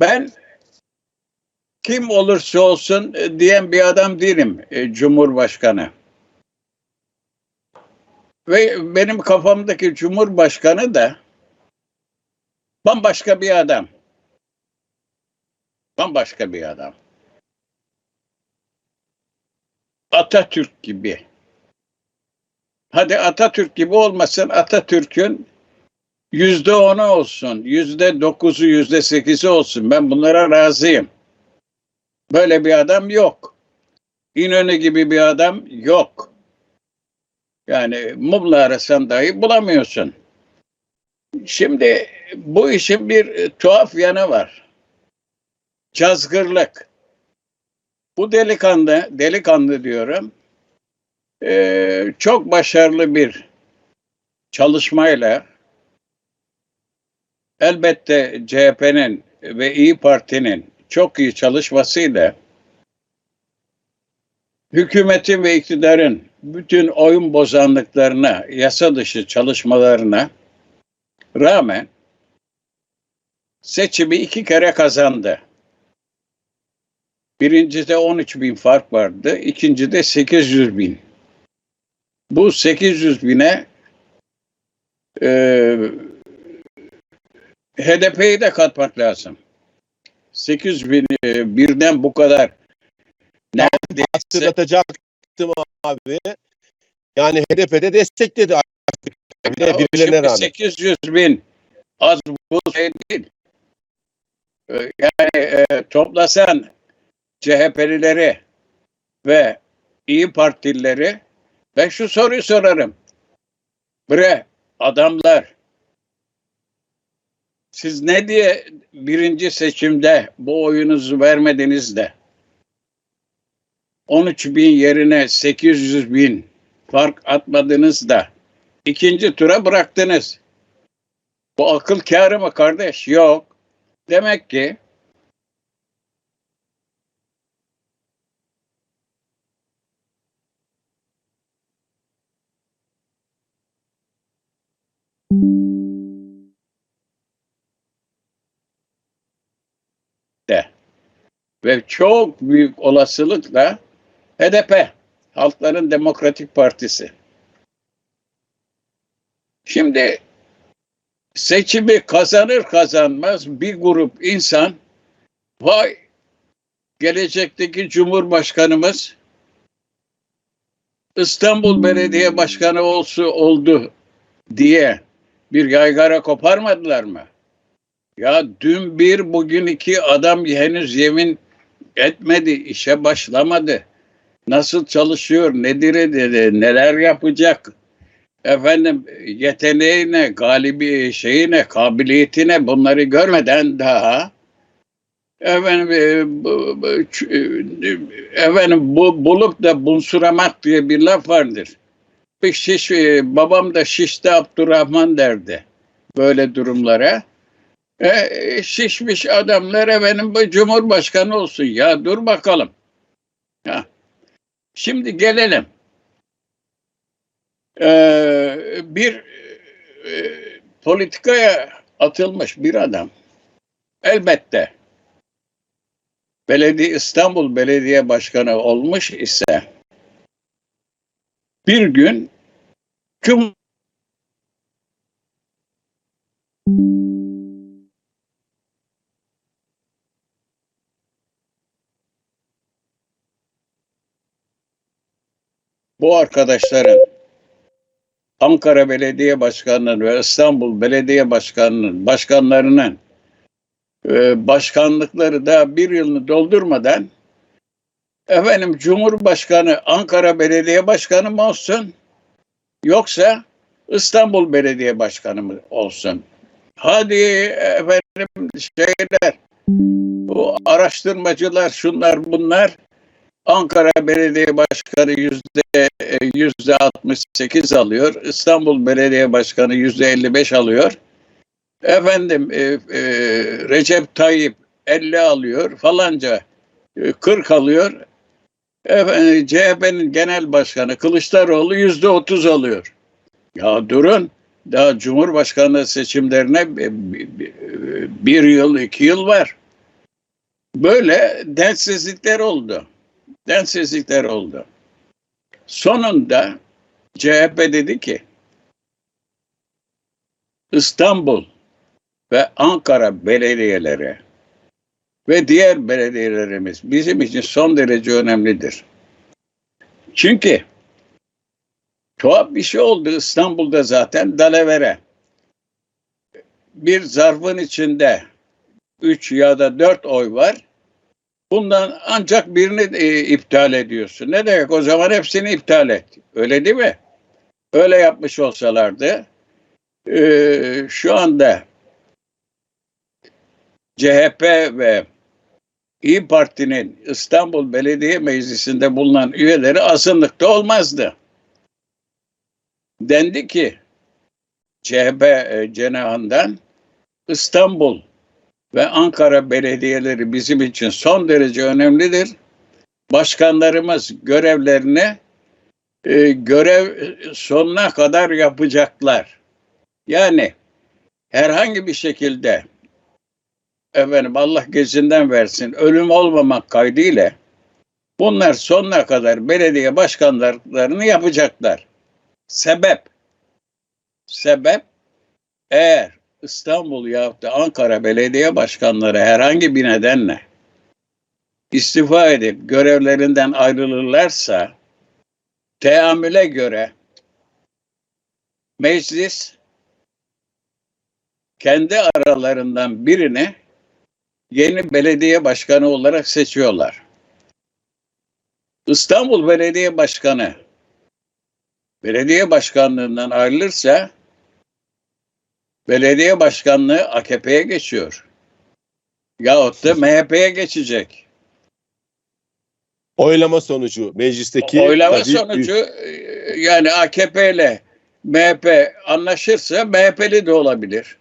Ben kim olursa olsun e, diyen bir adam değilim e, Cumhurbaşkanı. Ve benim kafamdaki Cumhurbaşkanı da bambaşka bir adam. Bambaşka bir adam. Atatürk gibi. Hadi Atatürk gibi olmasın Atatürk'ün yüzde onu olsun, yüzde dokuzu, yüzde sekizi olsun. Ben bunlara razıyım. Böyle bir adam yok. İnönü gibi bir adam yok. Yani mumla arasan dahi bulamıyorsun. Şimdi bu işin bir tuhaf yanı var. Cazgırlık. Bu delikanlı, delikanlı diyorum, e, çok başarılı bir çalışmayla elbette CHP'nin ve İyi Parti'nin çok iyi çalışmasıyla hükümetin ve iktidarın bütün oyun bozanlıklarına, yasa dışı çalışmalarına rağmen seçimi iki kere kazandı. Birincide 13 bin fark vardı, ikincide 800 bin. Bu 800 bine e, HDP'yi de katmak lazım. 800 bin e, birden bu kadar neredeyse Hatırlatacaktım abi. Yani HDP'de destekledi artık. Bir de şimdi rağmen. 800 bin az bu şey değil. Ee, Yani e, toplasan CHP'lileri ve İyi Partilileri ben şu soruyu sorarım. Bre adamlar siz ne diye birinci seçimde bu oyunuzu vermediniz de 13 bin yerine 800 bin fark atmadınız da ikinci tura bıraktınız. Bu akıl kârı mı kardeş? Yok. Demek ki ve çok büyük olasılıkla HDP, Halkların Demokratik Partisi. Şimdi seçimi kazanır kazanmaz bir grup insan vay gelecekteki Cumhurbaşkanımız İstanbul Belediye Başkanı olsu oldu diye bir yaygara koparmadılar mı? Ya dün bir bugün iki adam henüz yemin etmedi, işe başlamadı. Nasıl çalışıyor, nedir dedi, neler yapacak? Efendim yeteneğine, galibi şeyine, kabiliyetine bunları görmeden daha efendim, e, bu, bu, e, efendim bu, bulup da bunsuramak diye bir laf vardır. Bir şiş, e, babam da şişte Abdurrahman derdi böyle durumlara. E, şişmiş adamlar efendim bu cumhurbaşkanı olsun. Ya dur bakalım. Ha. Şimdi gelelim. Ee, bir e, politikaya atılmış bir adam elbette belediye İstanbul Belediye Başkanı olmuş ise bir gün cum bu arkadaşların Ankara Belediye Başkanı'nın ve İstanbul Belediye Başkanı'nın başkanlarının e, başkanlıkları da bir yılını doldurmadan efendim Cumhurbaşkanı Ankara Belediye Başkanı mı olsun yoksa İstanbul Belediye Başkanı mı olsun? Hadi efendim şeyler bu araştırmacılar şunlar bunlar Ankara Belediye Başkanı yüzde e, yüzde 68 alıyor. İstanbul Belediye Başkanı yüzde 55 alıyor. Efendim e, e, Recep Tayyip 50 alıyor falanca e, 40 alıyor. Efendim, CHP'nin genel başkanı Kılıçdaroğlu yüzde 30 alıyor. Ya durun daha Cumhurbaşkanlığı seçimlerine bir, bir- bir yıl iki yıl var. Böyle densizlikler oldu. Densizlikler oldu. Sonunda CHP dedi ki İstanbul ve Ankara belediyeleri ve diğer belediyelerimiz bizim için son derece önemlidir. Çünkü tuhaf bir şey oldu İstanbul'da zaten Dalavere. Bir zarfın içinde 3 ya da 4 oy var. Bundan ancak birini e, iptal ediyorsun. Ne demek? O zaman hepsini iptal et. Öyle değil mi? Öyle yapmış olsalardı e, şu anda CHP ve İyi Parti'nin İstanbul Belediye Meclisi'nde bulunan üyeleri azınlıkta olmazdı. Dendi ki CHP e, cenahından İstanbul ve Ankara belediyeleri bizim için son derece önemlidir. Başkanlarımız görevlerini e, görev sonuna kadar yapacaklar. Yani herhangi bir şekilde efendim Allah gezinden versin ölüm olmamak kaydıyla bunlar sonuna kadar belediye başkanlarını yapacaklar. Sebep sebep eğer İstanbul yahut da Ankara belediye başkanları herhangi bir nedenle istifa edip görevlerinden ayrılırlarsa teamüle göre meclis kendi aralarından birini yeni belediye başkanı olarak seçiyorlar. İstanbul Belediye Başkanı belediye başkanlığından ayrılırsa belediye başkanlığı AKP'ye geçiyor. Yahut da MHP'ye geçecek. Oylama sonucu meclisteki Oylama tabii sonucu e, yani AKP ile MHP anlaşırsa MHP'li de olabilir.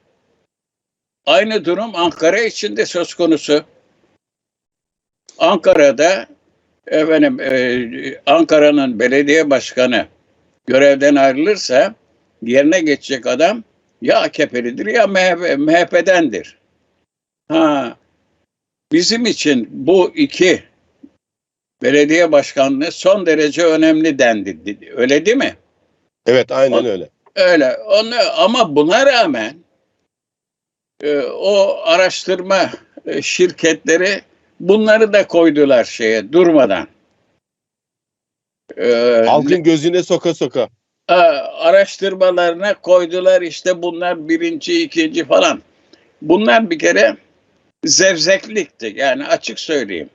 Aynı durum Ankara için de söz konusu. Ankara'da efendim e, Ankara'nın belediye başkanı görevden ayrılırsa yerine geçecek adam ya AKP'lidir ya MHP, MHP'dendir. Ha, bizim için bu iki belediye başkanlığı son derece önemli dendi. Öyle değil mi? Evet aynen O- öyle. Öyle. Onu, ama buna rağmen e, o araştırma e, şirketleri bunları da koydular şeye durmadan. E, Halkın gözüne soka soka. E, araştırmalarına koydular işte bunlar birinci, ikinci falan. Bunlar bir kere zevzeklikti. Yani açık söyleyeyim.